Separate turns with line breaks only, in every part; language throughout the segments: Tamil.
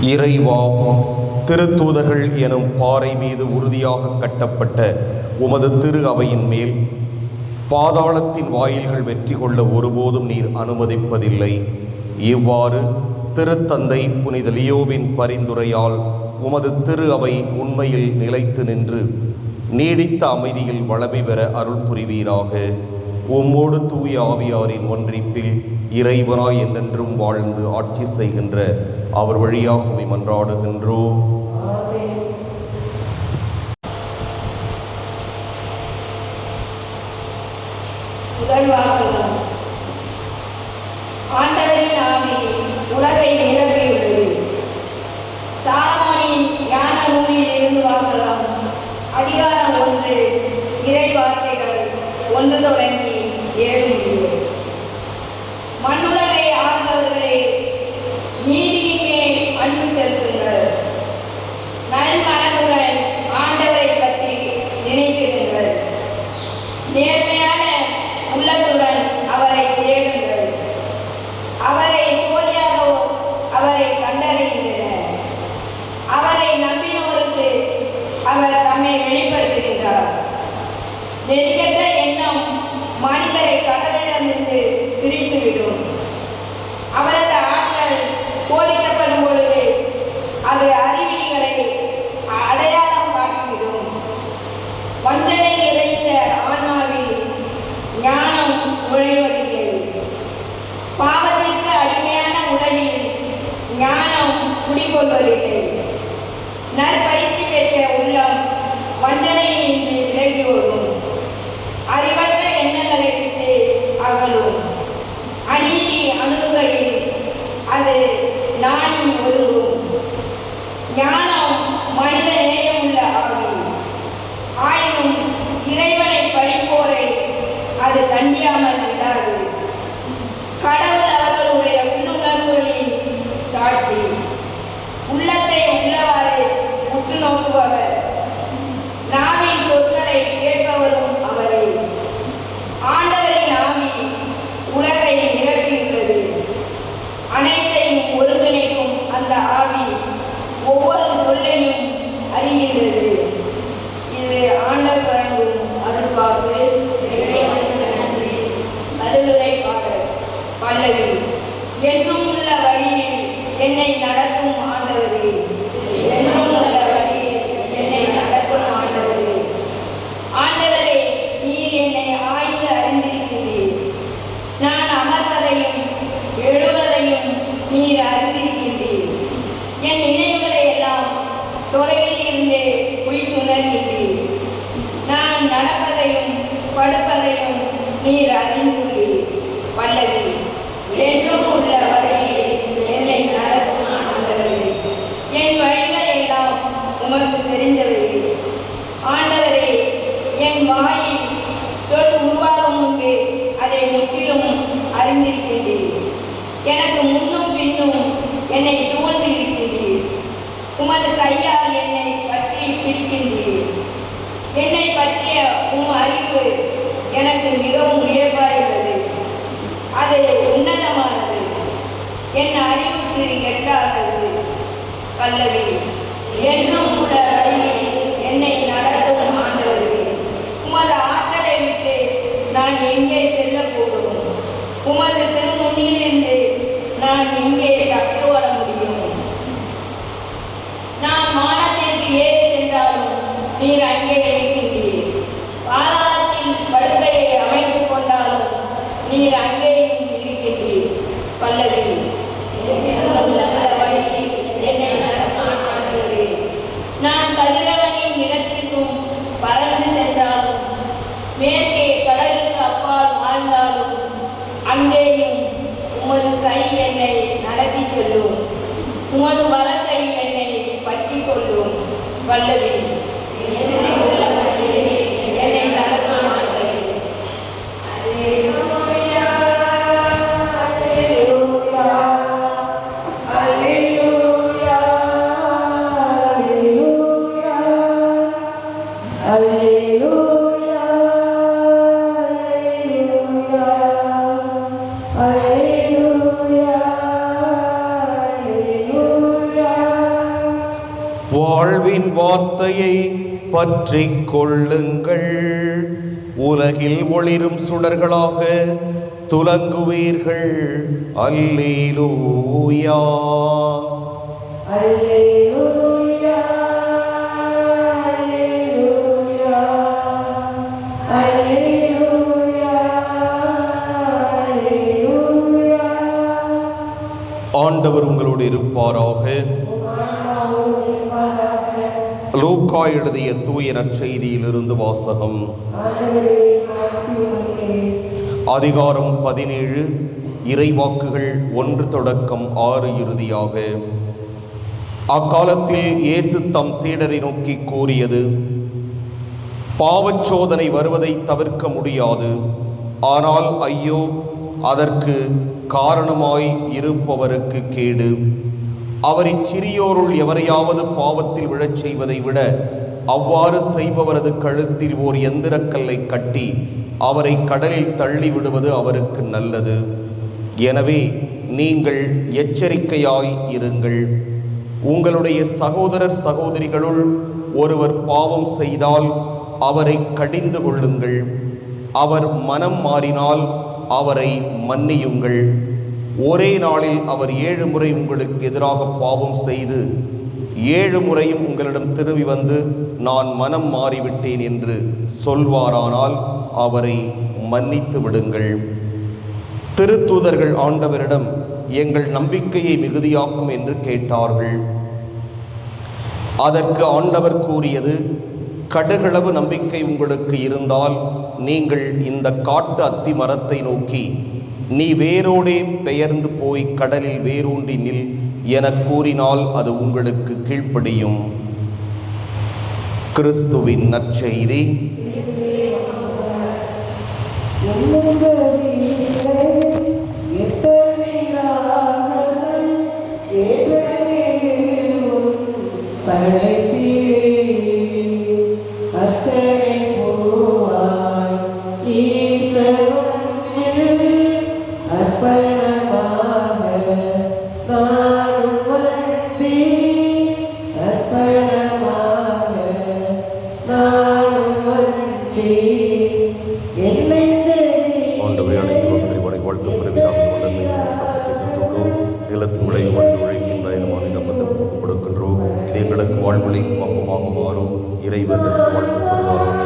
இறைவா திருத்தூதர்கள் எனும் பாறை மீது உறுதியாக கட்டப்பட்ட உமது திரு அவையின் மேல் பாதாளத்தின் வாயில்கள் வெற்றி கொள்ள ஒருபோதும் நீர் அனுமதிப்பதில்லை. இவ்வாறு திருத்தந்தை புனித லியோவின் பரிந்துரையால் உமது திரு அவை உண்மையில் நிலைத்து நின்று நீடித்த அமைதியில் வளமை பெற அருள் புரிவீராக. உம்மோடு தூய ஆவியாரின் ஒன்றிப்பில் இறைவனாய் என்றென்றும் வாழ்ந்து ஆட்சி செய்கின்ற அவர் வழியாக உம்மை மன்றாடுகின்றோம்.
ஆண்டவரின் ஆவி உலகை நிரப்பியுள்ளது. சாலமோனின் ஞான நூலில் இருந்து வாசகம். அதிகாரம் ஒன்று இறை வார்த்தைகள் ஒன்று தொடங்கி ஏழு உலகிலே நான் நடப்பதையும் படுப்பதையும் நீர் அறிந்துள்ளீர். வல்லவி என்றும் உள்ள வழியில் என்னை நடத்தும் ஆண்டவரே. என் வழிகள் எல்லாம் உமக்கு தெரிந்தவை. ஆண்டவரே என் வாயில் சொல் உருவாகும் முன்பே அதை முற்றிலும் அறிந்திருக்கிறீர் எனக்கு முன்னும் பின்னும் என்னை சூழ்ந்து இருக்கிறீர் உமது கையால் மிகவும் உயர்வாயுள்ளது அது உன்னதமானது. என் அறிவுக்கு எட்டாதது. பல்லவி என்றும் உள்ள வழியில் என்னை நடத்தும் ஆண்டவர்கள் உமது ஆற்றலை விட்டு நான் எங்கே அங்கேயும் உமது கை என்னை நடத்தி செல்லும். உமது வலக்கை என்னை பற்றி கொள்ளும். வல்லவி
வார்த்தையை பற்றிக் கொள்ளுங்கள். உலகில் ஒளிரும் சுடர்களாக துலங்குவீர்கள். அல்லேலூயா. ஆண்டவர் உங்களோடு இருப்பாராக. லூக்கா எழுதிய தூய நற்செய்தியிலிருந்து வாசகம். அதிகாரம் பதினேழு இறைவாக்குகள் ஒன்று தொடக்கம் ஆறு இறுதியாக. அக்காலத்தில் இயேசு தம் சீடரை நோக்கி கூறியது பாவச்சோதனை வருவதை தவிர்க்க முடியாது. ஆனால் ஐயோ அதற்கு காரணமாய் இருப்பவருக்கு கேடு. அவர் இச்சிறியோருள் எவரையாவது பாவத்தில் விழச் செய்வதை விட அவ்வாறு செய்பவரது கழுத்தில் ஓர் எந்திரக்கல்லை கட்டி அவரை கடலில் தள்ளி விடுவது அவருக்கு நல்லது. எனவே நீங்கள் எச்சரிக்கையாய் இருங்கள். உங்களுடைய சகோதரர் சகோதரிகளுள் ஒருவர் பாவம் செய்தால் அவரை கடிந்து கொள்ளுங்கள். அவர் மனம் மாறினால் அவரை மன்னியுங்கள். ஒரே நாளில் அவர் ஏழு முறை உங்களுக்கு எதிராக பாவம் செய்து ஏழு முறையும் உங்களிடம் திரும்பி வந்து நான் மனம் மாறிவிட்டேன் என்று சொல்வாரானால் அவரை மன்னித்து விடுங்கள். திருத்தூதர்கள் ஆண்டவரிடம் எங்கள் நம்பிக்கையை மிகுதியாக்கும் என்று கேட்டார்கள். அதற்கு ஆண்டவர் கூறியது கடுகளவு நம்பிக்கை உங்களுக்கு இருந்தால் நீங்கள் இந்த காட்டு அத்தி மரத்தை நோக்கி நீ வேரோடே பெயர்ந்து போய் கடலில் வேரூன்றி நில் என கூறினால் அது உங்களுக்கு கீழ்ப்படியும். கிறிஸ்துவின் நற்செய்தி. நிலத்தின் விளைவு வந்து உழைக்கின் பயணமான கொடுக்கின்றோம் இது எங்களுக்கு வாழ்வழிக்கும் அப்பமாக மாறும் இறைவன் வாழ்த்து தருவாராக.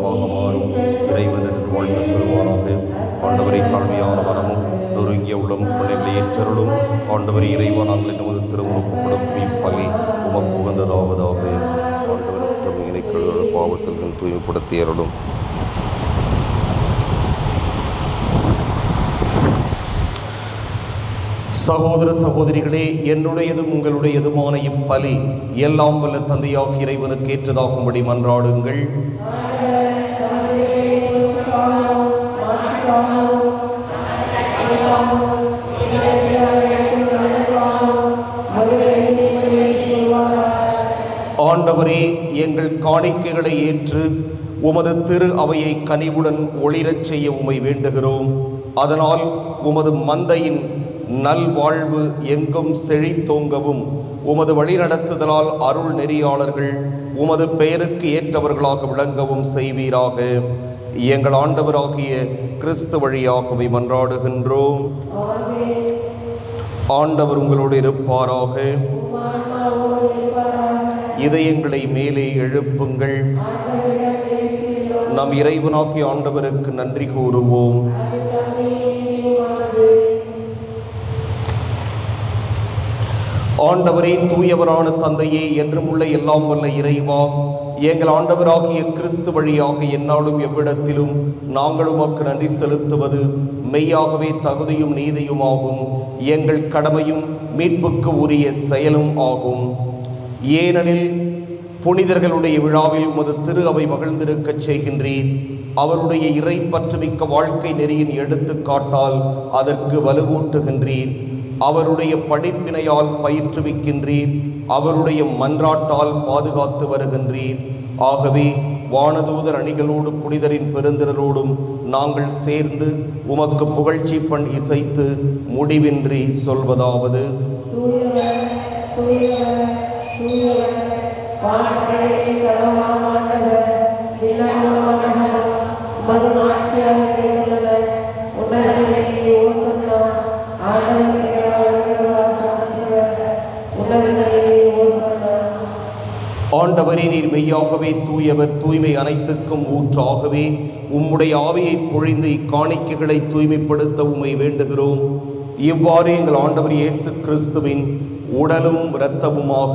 ஆன்மீக மாறும் இறைவன் என்று தருவாராக ஆண்டவரை தாழ்மையான மனமும் நொறுங்கிய உள்ளம் பிள்ளைகளை ஏற்றருளும் ஆண்டவரை இறைவா நாங்கள் நமது திருமணம் இப்பலி உமக்கு உகந்ததாவதாக ஆண்டவர் குற்றமிகளை கழுவ பாவத்திற்கு தூய்மைப்படுத்தி அருளும் சகோதர சகோதரிகளே என்னுடையதும் உங்களுடையதுமான இப்பலி எல்லாம் வல்ல தந்தையாக இறைவனுக்கு ஏற்றதாகும்படி மன்றாடுங்கள் ஆண்டவரே எங்கள் காணிக்கைகளை ஏற்று உமது திரு அவையை கனிவுடன் ஒளிரச் செய்ய உமை வேண்டுகிறோம். அதனால் உமது மந்தையின் நல்வாழ்வு எங்கும் செழித்தோங்கவும் உமது வழிநடத்துதலால் அருள் நெறியாளர்கள் உமது பெயருக்கு ஏற்றவர்களாக விளங்கவும் செய்வீராக. எங்கள் ஆண்டவராகிய கிறிஸ்து வழியாகவே மன்றாடுகின்றோம். ஆண்டவர் உங்களோடு இருப்பாராக. இதயங்களை மேலே எழுப்புங்கள். நம் இறைவனாக்கி ஆண்டவருக்கு நன்றி கூறுவோம். ஆண்டவரே தூயவரான தந்தையே என்றும் உள்ள எல்லாம் வல்ல இறைவா எங்கள் ஆண்டவராகிய கிறிஸ்து வழியாக என்னாலும் எவ்விடத்திலும் நாங்கள் உமக்கு நன்றி செலுத்துவது மெய்யாகவே தகுதியும் நீதியுமாகும். எங்கள் கடமையும் மீட்புக்கு உரிய செயலும் ஆகும். ஏனெனில் புனிதர்களுடைய விழாவில் உமது திரு அவை மகிழ்ந்திருக்கச் செய்கின்றீர். அவருடைய இறை பற்றுமிக்க வாழ்க்கை நெறியின் எடுத்துக்காட்டால் அதற்கு வலுவூட்டுகின்றீர். அவருடைய படிப்பினையால் பயிற்றுவிக்கின்றீர். அவருடைய மன்றாட்டால் பாதுகாத்து வருகின்றீர். ஆகவே வானதூதர் அணிகளோடு புனிதரின் பெருந்திரரோடும் நாங்கள் சேர்ந்து உமக்கு புகழ்ச்சி பண் இசைத்து முடிவின்றி சொல்வதாவது. ஆண்டவரே நீர் மெய்யாகவே தூயவர் தூய்மை அனைத்துக்கும் ஊற்றாகவே. உம்முடைய ஆவியை பொழிந்து இக்காணிக்கைகளை தூய்மைப்படுத்த உம்மை வேண்டுகிறோம். இவ்வாறு எங்கள் ஆண்டவர் இயேசு கிறிஸ்துவின் உடலும் இரத்தமுமாக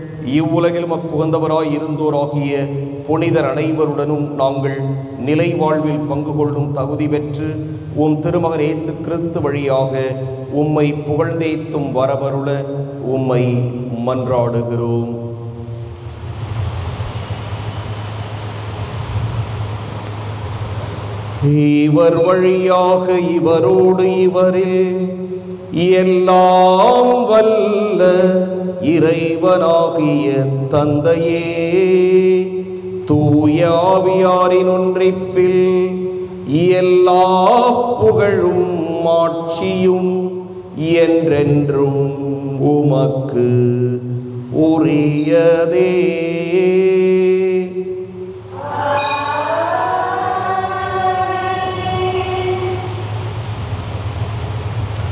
இவ்வுலகில் மக்குவந்தவராய் இருந்தோராகிய புனிதர் அனைவருடனும் நாங்கள் நிலை வாழ்வில் பங்கு கொள்ளும் தகுதி பெற்று உம் திருமகன் இயேசு கிறிஸ்து வழியாக உம்மை புகழ்ந்தேத்தும் வரவருள உம்மை மன்றாடுகிறோம். இவர் வழியாக இவரோடு இவரில் எல்லாம் வல்ல இறைவனாகிய தந்தையே தூயாவியாரின் ஒன்றிப்பில் எல்லா புகழும் மாட்சியும் என்றென்றும் உமக்கு உரியதே.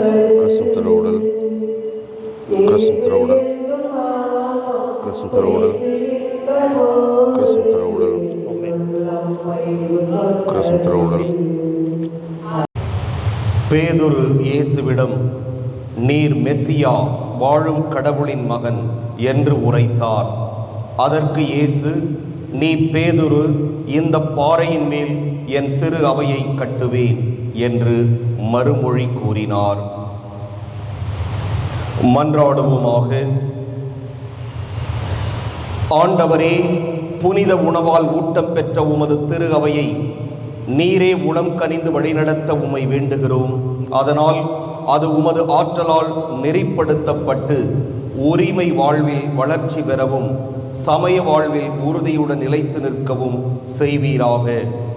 கிறிஸ்துவின் திருவுடல் கிறிஸ்துவின் திருவுடல் கிறிஸ்துவின் திருவுடல் கிறிஸ்துவின் திருவுடல் கிறிஸ்துவின் திருவுடல்
பேதுரு இயேசுவிடம் நீர் மெசியா வாழும் கடவுளின் மகன் என்று உரைத்தார். அதற்கு இயேசு நீ பேதுரு இந்த பாறையின் மேல் என் திரு அவையை கட்டுவேன். என்று மறுமொழி கூறினார். மன்றாடுவோமாக. ஆண்டவரே புனித உணவால் ஊட்டம் பெற்ற உமது திரு அவையை நீரே உளம் கனிந்து வழிநடத்த உம்மை வேண்டுகிறோம். அதனால் அது உமது ஆற்றலால் நெறிப்படுத்தப்பட்டு உரிமை வாழ்வில் வளர்ச்சி பெறவும் சமய வாழ்வில் உறுதியுடன் நிலைத்து நிற்கவும் செய்வீராக.